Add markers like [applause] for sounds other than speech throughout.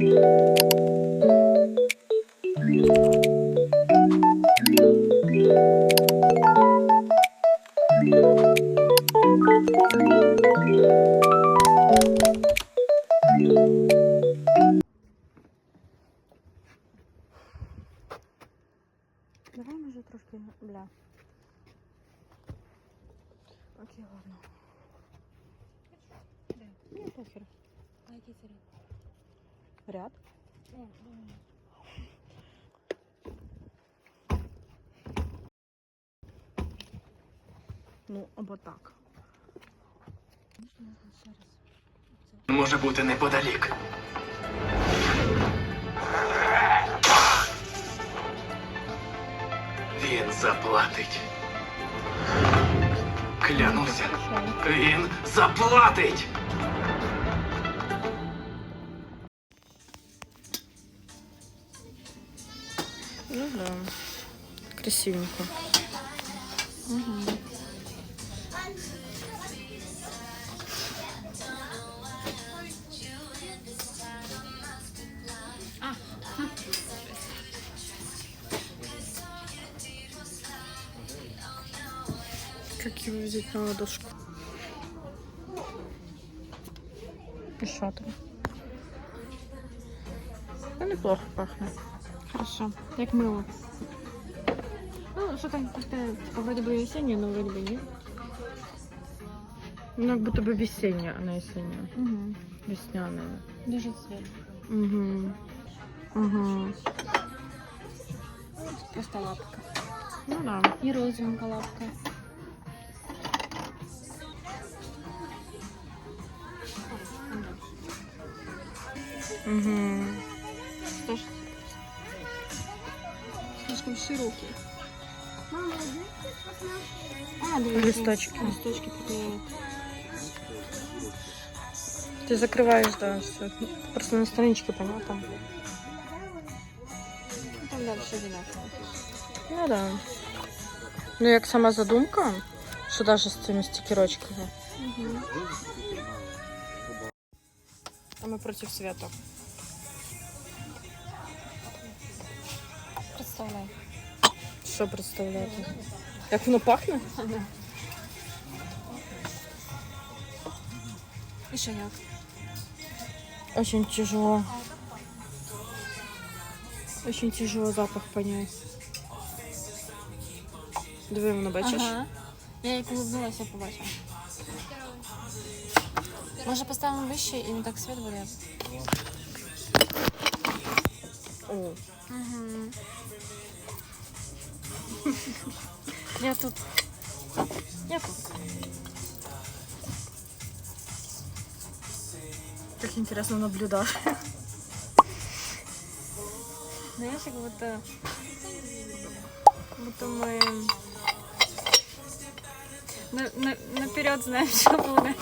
Thank you. Ну, або так. Може бути неподалік. Він заплатить. Клянуся, він заплатить. Ну да. Красивенько. Как его взять на ладошку? И что там? Ну, неплохо пахнет. Хорошо. Як мило. Ну, там, как-то, типа, вроде бы весеннее, но вроде бы нет. Ну, как будто бы весенняя, она весенняя. Угу. Весняная. Дуже цвет. Угу. Угу. Просто лапка. Ну да. І розовенька лапка. Угу. Что ж? Слишком широкий. А, дивись. Листочки. Листочки приклеивают. Ты закрываешь, да, все. Просто на страничке, понял, там. Ну, там дальше одинаково. Ну да. Ну, як сама задумка, що даже з цими стікерочками. Угу. А ми проти свята. Представляй. Що представляєте? Як воно пахне? І що як? Очень тяжело. Очень тяжело запах понять. Диви, воно бачиш? Ага. Я як улыбнулася, побачила. Може поставимо вище і не так світ буде? О, Угу. Я тут. Я тут. так интересно наблюдать. Знаєш, як будто... Будто ми... На, на, наперед знаємо, [laughs] що буде.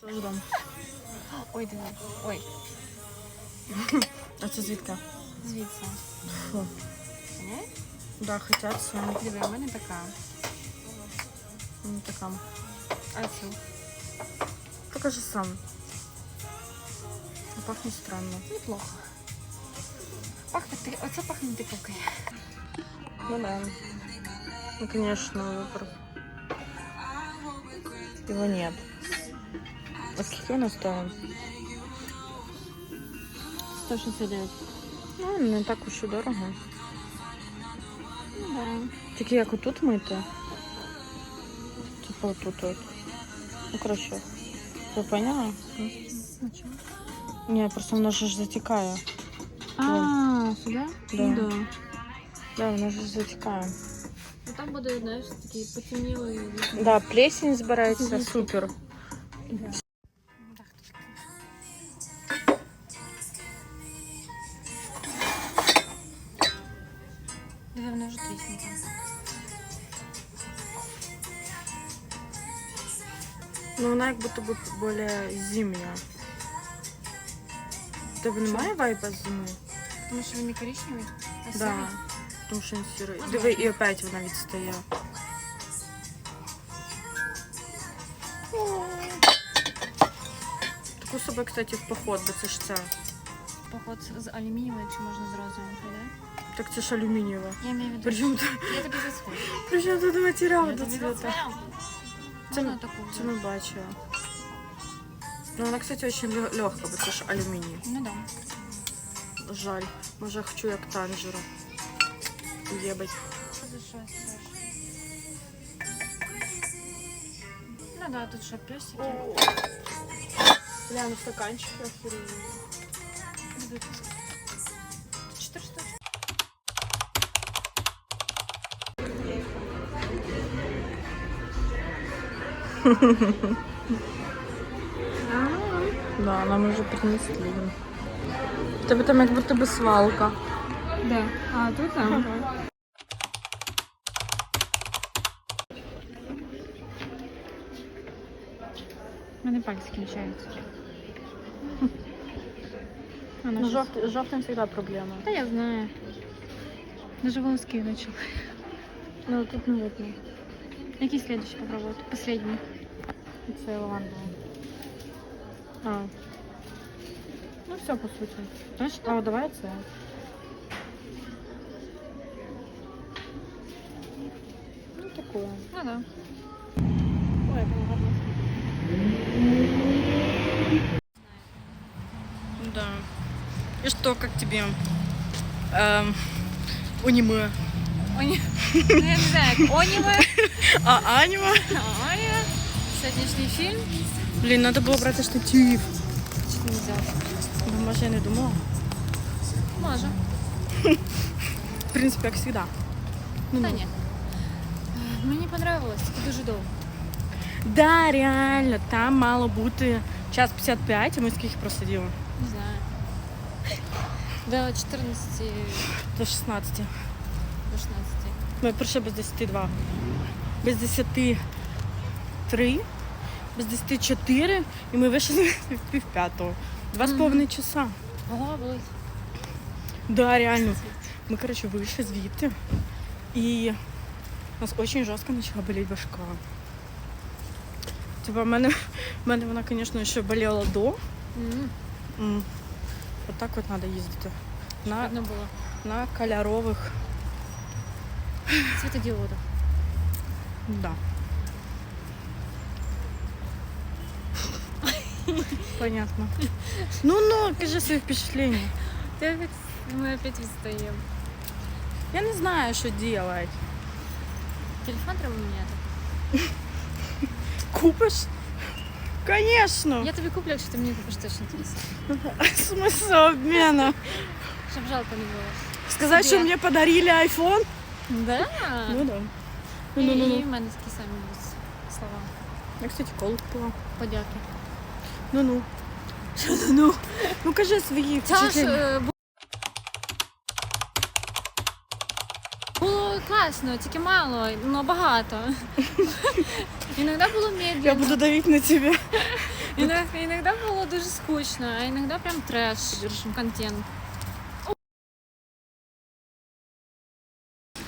Тоже дам. Ой, диви. Ой, А це звідки? звідси. Фу. Поняєш? Да, хотят сами. Диви, у мене така. Ну, така. А цю? Покажи сам. Ну, Пахнет странно. Неплохо. Пахне ти... Оце пахне типовкою. Ну да. Ну, конечно, выбор. Его нет. А сколько у нас стоит? 169. Ну, не так уж і дорого. Ну, да. Тільки як отут мити. Типа отут от. Ну, коротше. Ви поняла? Зачем? Ні, просто воно ж затікає. А, сюди? Да. Ну, да. Да, воно ж затікає. Ну, там буде, знаєш, такий потемнілий. Да, плесень збирається, Мгм. супер. Диви, Ну, вона як будто би більш зимня. У тебе немає вайба з зими? Тому що він не коричневий, а Да. сірий. Тому що він сірий. Ага. Диви, і опять вона відстає. Таку собі, кстати, в поход, бо це ж ця. поход з алюмінієвою, якщо можна з розовим, да? Так це ж алюмінієва. Я маю в виду. Причому тут, Я тобі засвою. причому тут матеріал Я до тобі цвета? засвою. Це, Можна таку? це ми бачила. Ну, вона, кстати, очень лё- легка, бо це ж алюміній. Ну да. Жаль. Може, я хочу як танжера. Уєбать. Що за що теж? Ну да, тут що, песики? Бля, ну стаканчики охеренные. Чотири Да, нам уже принесли. Тебе там як будто би свалка. Да. А, тут там? У мене пальці кінчаються. [laughs] Ну, жовт, жовтим всегда проблема. Та я знаю. Даже волоски начал. Ну, тут не видно. Який следующий попробовать? Последний. Це лавандовий. А. Ну, все, по суті. Точно? А, давай це. Ну, такое. Ну да. Ой, это гарно. Да. И что, как тебе? Эм, аниме. Оні... Ну, я не знаю, як Оніме. [laughs] А аниме? Аня. Сьогоднішній фільм. Блин, надо было брать штатив. Чи не взяв? Ну, може, я не думала. Може. В принципе, як всегда. Ну, Та ну. ні. Е, Мені понравилось, тільки дуже довго. Да, реально, там мало бути час 55, а ми скільки просиділи? Не знаю. До 14 До 16. до 16. Ми прийшли без 10 2. Без 10 3, без 10 4, і ми вийшли в пів п'ятого. Два з половиною часа. Да, реально. Ми, коротше, вийшли звідти. І у нас дуже жорстко почала боліти башка. Типа, в мене, в мене вона, звісно, ще боліла до. М. От так от треба їздити. На, було. на кольорових. Світодіодах. Да. Понятно. Ну, ну, кажи свои впечатления. Ти опять, ми опять відстаємо. Я не знаю, что делать. Телефон треба міняти. [laughs] Купишь? Конечно. Я тобі куплю, якщо ти мені купиш точно телефон. Смысл обмена? Щоб жалко не було. Сказать, что Тебе. мне подарили iPhone? Да? Ну да. І, Ну, ну, ну, і ну. в мене такі самі будуть слова. Я, кстати, колу купила. Подяки. Ну ну. Що ну ну? Ну кажи свої Це ж впечатлення. е, бу- було класно, тільки мало, але багато. [laughs] Іноді було Я медленно, буду давить на тебе. іноді, іноді було дуже скучно, а іноді прям треш контент.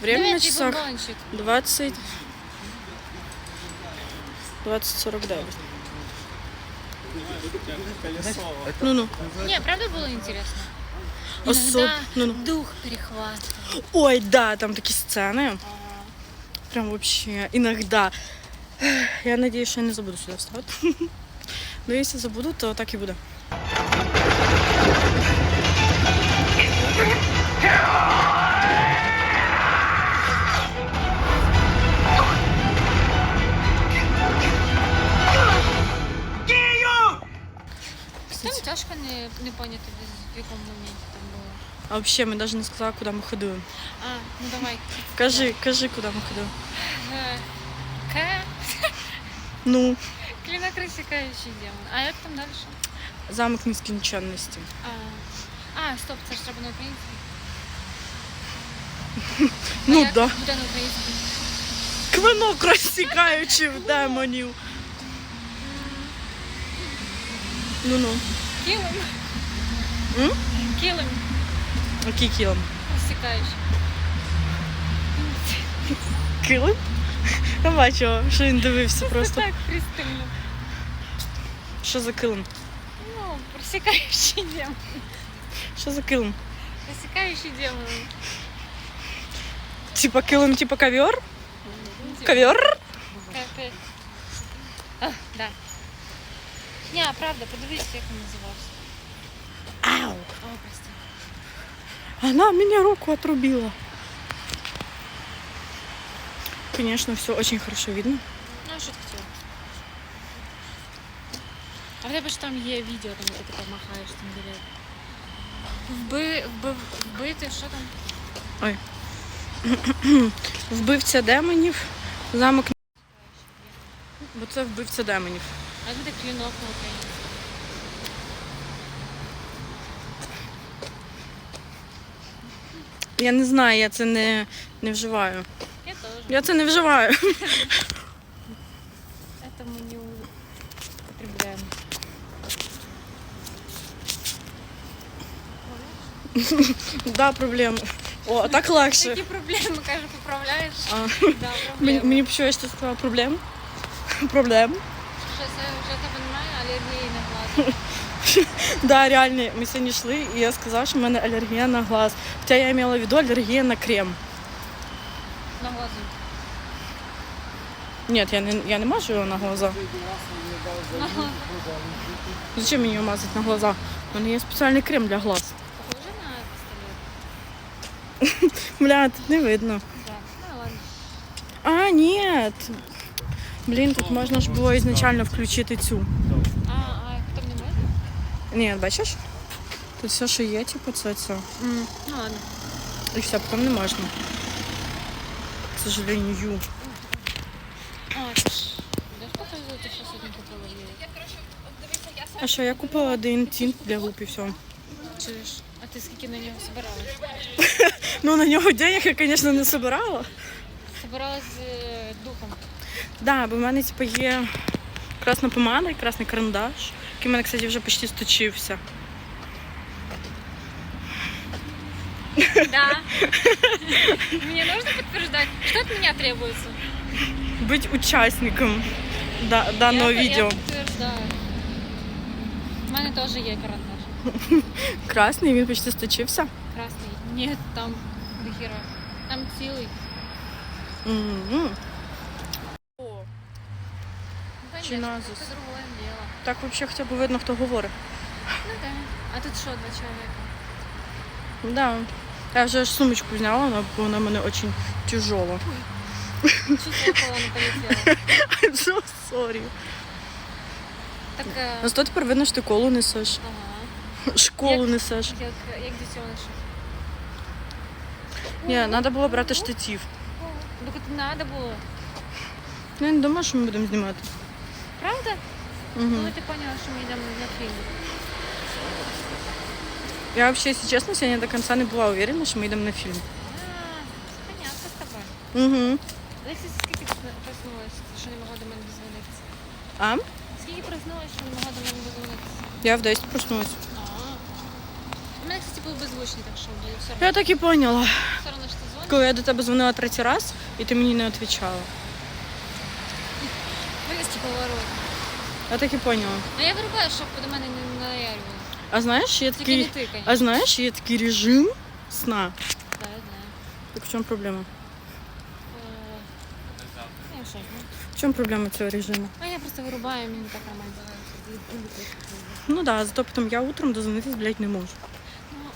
Время на Дивись, часах бомбончик. 20... 20.49. Ну ну. Ні, правда було інтересно. Особ... Ну ну. дух перехватывает. Ой, да, там такие сцены. Прям вообще иногда. Я надеюсь, что я не забуду сюда вставать. [laughs] Но если забуду, то так и буду. тяжко не, не поняти, в якому моменті там було. А вообще, мы даже не сказали, куда мы ходили. А, ну давай. [laughs] Кажи, кажи, куда мы ходили. Е, К. [laughs] Ну, Клінокрисікаючий демон. А як там далі? замок нескінченності. А, а стоп, це ж треба на українській. [laughs] Ну а як да. буде на українській? Квинок розсікаючих демонів. Ну ну. Кілим. М? Кілим Який кілом? розсікаючий. Килим? Я бачила, що він дивився просто. Так, пристально. Що за килим? Ну, розсікаючий демон. Що за килим? Рассекающий демон. Типа килим, типа ковер? Ковер? Как... А, да. Не, а правда, подивись, як він називався. Ау! О, прости. Она мне руку отрубила. Конечно, все очень хорошо видно. Ну, а що ти хотіла? А в тебе ж там є відео, там де ти така махаєш там біля. Вби... Вбив... Вбити, що там? [clears throat] Вбивця демонів, замок. Бо це вбивця демонів. А як буде клінок на українську? Я не знаю, я це не, не вживаю. Я теж. Я це не вживаю. Это мы не употребляем. [laughs] Да, проблема. О, а так легше. Какие проблемы, кажется, поправляешь? А, Да, мені, проблемы. мені б що я ще сказала проблем. Проблем. Понимаю, на глаз. [laughs] Да, реально, ми сьогодні йшли, і я сказала, що в мене алергія на глаз. Хоча я мала в виду алергія на крем. На глазу. Ні, я не, я не мажу його на глаза. Зачем мені його мазати на глаза? У мене є спеціальний крем для глаз. Похоже на пистолет? [laughs] Бля, тут не видно. Да. Ну ладно. А, ні. Блін, тут можна ж було ізначально включити цю. А, а кто мне может? Ні, бачиш? Тут все, що є, типу, це це. Ну ладно. І все, потім не можна. К сожалению. А, это ж... Да что ты за сейчас один купила ей? А що, я купила один тінт для губ і все. Чуешь? А ты скільки на нього собиралась? [laughs] Ну, на нього денег я, звісно, не збирала. Собиралась з духом. Да, бо в мене типу, є красна помада і красний карандаш, який в мене, кстати, вже почти сточився. Да. Мне нужно подтверждать, что от меня требуется. Бути учасником да- даного я, відео. Я підтверждаю. У мене теж є карандаш. Красний, він почти сточився. Красний. Ні, там дохіра. Там цілий. М-м. О, Ну, Чи назус? Це другое дело. так взагалі хоча б видно, хто говорить. Ну да. А тут що, два чоловіка? Да. Я вже аж сумочку зняла, вона, бо вона в мене дуже тяжела. Чуть зеркало не полетіло. [laughs] I'm so sorry. Так, е, Ну, зато тепер видно, що ти колу несеш. ага. Школу Як- несеш. Як, як дитяныш. Ні, треба було брати штатив. Так от надо було. Ну, я не думаю, що ми будемо знімати. Правда? Угу. Коли ти поняла, що ми йдемо на фільм? Я вообще, если честно, сегодня до конца не была уверена, что мы идем на фильм. А, понятно з тобою. Угу. Лексі, скільки ти проснулась, що не могла до мене дозвонитися? А? Скільки проснулась, що не могла до мене дозвонитися? Я в 10 проснулась. А. У мене, кстати, був беззвучний, так що блін, все одно, Я так і поняла. все одно, що ти дзвониш. Коли я до тебе дзвонила третій раз, і ти мені не відповідала. Поворот. Я так і поняла. А я вирубаю, щоб до мене не наярювали. А знаєш, є Тільки не такий, ти, конечно. а знаєш, є такий режим сна. Да, я знаю. Так в чому проблема? Е, Я що, ну. В чому проблема цього режиму? А я просто вирубаю, мені так нормально. Ну так, да, зато потім я утром дозвонитись, блядь, не можу. Ну,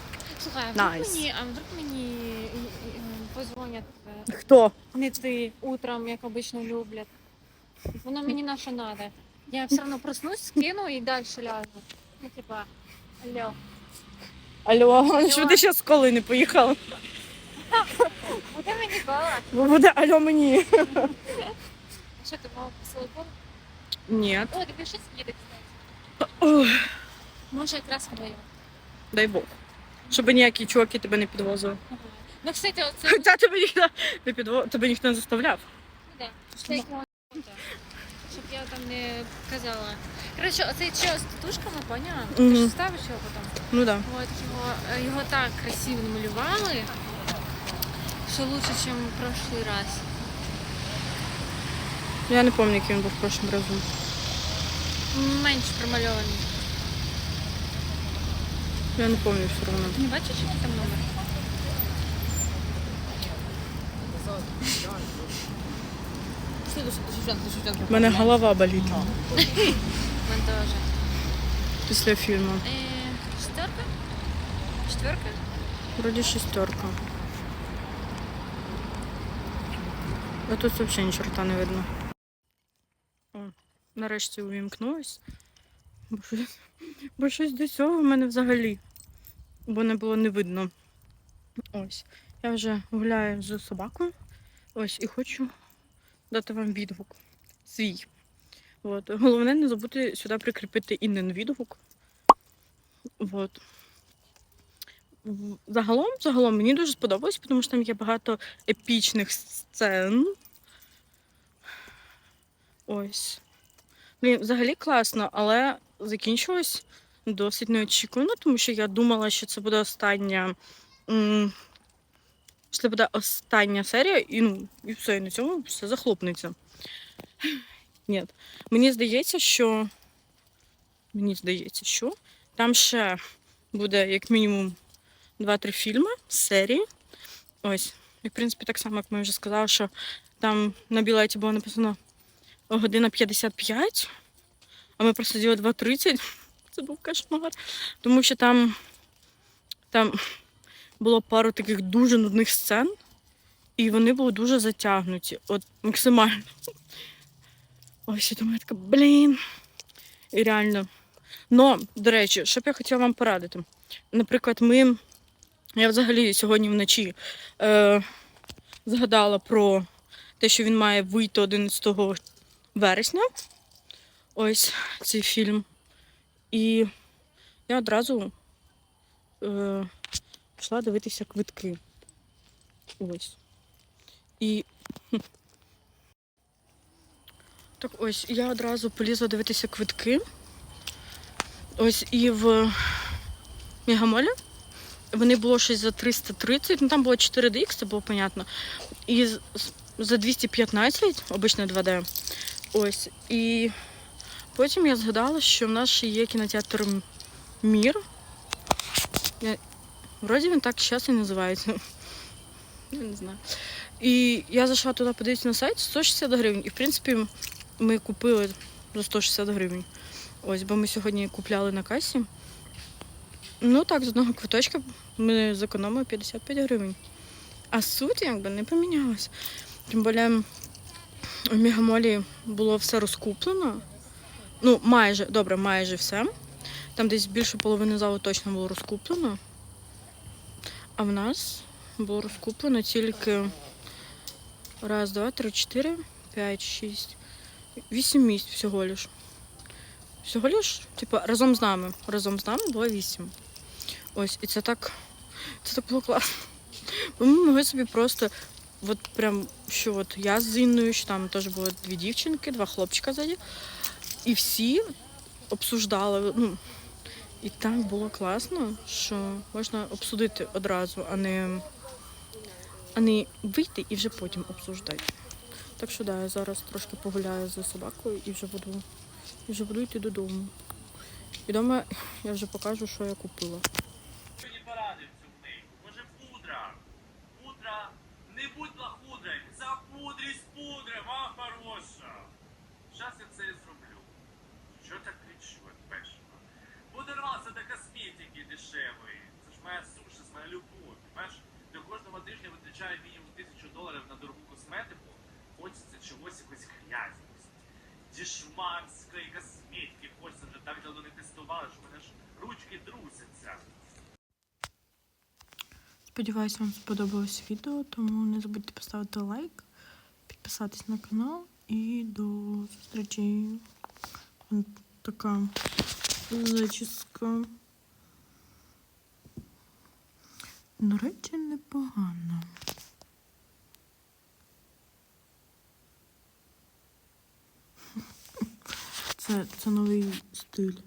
слухай, а вдруг Nice. мені, а вдруг мені е, е, позвонять е, Хто? не ти утром, як обично люблять. Воно мені на що надо. Я все одно проснусь, скину і далі ляжу. Ну, типа, алло. Алло, [laughs] що ти ще з коли не поїхала? Буде мені кола? Бо буде алло мені. Що ти мав телефон? Ні. О, тобі щось їде, кстати. Може якраз вдвоєм. дай Бог. Щоб ніякі чуваки тебе не підвозили. Ага. Ну, кстати, оце Хоча тебе ніхто не підво... тебе ніхто не заставляв. Ну да. Це як моя фото. Щоб я там не казала. Коротше, оцей чел з татушками, поняла? Ти ж ставиш його потім? Ну да. От його, е, його так красиво намалювали, що лучше, ніж в прошлый раз. Я не пам'ятаю, який він був в прошлому разу. Менш промальований. Я не пам'ятаю все одно. Не бачиш, який там номер? [laughs] У мене голова болить Мен теж. після фільму. Шестерка? Четверка? Вроді шестерка. А тут взагалі ні чорта не видно. О, нарешті увімкнулось. Бо щось, бо щось до цього в мене взагалі. Бо не було не видно. Ось. Я вже гуляю з собакою. Ось, і хочу дати вам відгук. Свій. От. Головне не забути сюди прикріпити інен відгук. От. Загалом, загалом мені дуже сподобалось, тому що там є багато епічних сцен. Ось. Блін, взагалі класно, але закінчилось досить неочікувано, тому що я думала, що це буде остання. Це буде остання серія, і ну, і все, і на цьому все захлопнеться. Ні. Мені здається, що. Мені здається, що там ще буде як мінімум 2-3 фільми серії. Ось. І, в принципі, так само, як ми вже сказали, що там на білеті було написано година 55, а ми просиділи 2.30. Це був кошмар. Тому що там, там було пару таких дуже нудних сцен, і вони були дуже затягнуті. От максимально. Ось, я думаю, така, блін. І реально. Но, до речі, що б я хотіла вам порадити. Наприклад, ми. Я взагалі сьогодні вночі е, згадала про те, що він має вийти 11 вересня. Ось цей фільм. І я одразу е, пішла дивитися квитки. Ось. І. [laughs] Так ось, я одразу полізла дивитися квитки. Ось і в Мегамолі. Вони було щось за 330, ну там було 4 DX, це було понятно. І за 215, обично 2D. Ось. І потім я згадала, що в нас ще є кінотеатр Мір. Вроді він так зараз і називається. [laughs] Я не знаю. І я зайшла туди подивитися на сайт 160 гривень. І в принципі ми купили за 160 гривень. Ось, бо ми сьогодні купляли на касі. Ну так, з одного квиточка ми зекономили 55 гривень. А суть якби не помінялась. Тим більше у Мегамолі було все розкуплено. Ну, майже, добре, майже все. Там десь більше половини залу точно було розкуплено. А в нас було розкуплено тільки раз, два, три, чотири, п'ять, шість, вісім місць всього лиш. Всього лиш, типу, разом з нами. Разом з нами було вісім. Ось, і це так. Це так було класно. Ми могли собі просто, от прям, що от я з Інною, що там теж було дві дівчинки, два хлопчика ззаді. І всі обсуждали. Ну, і так було класно, що можна обсудити одразу, а не, а не вийти і вже потім обсуждати. Так що да, я зараз трошки погуляю за собакою і вже буду, і вже буду йти додому. І вдома я вже покажу, що я купила. Що не порадив цю книгу? Може пудра? Пудра? Не будь лахудрою, запудрись пудрем, а хороша. Щас я це і зроблю. Що так кричу, як пешка? Подарувався до косметики дешевої. Це ж моя сушість, моя любов. Понимаєш? До кожного тижня витрачаю мінімум тисячу доларів на дорогу косметику. Хочеться чогось якоїсь грязності. Дішманської косметики. Хочеться вже так давно не тестували, що мене ж ручки трусяться. Сподіваюсь, вам сподобалось відео, тому не забудьте поставити лайк, підписатись на канал і до зустрічі. Така зачіска. До речі, непогано. Це, це новий стиль.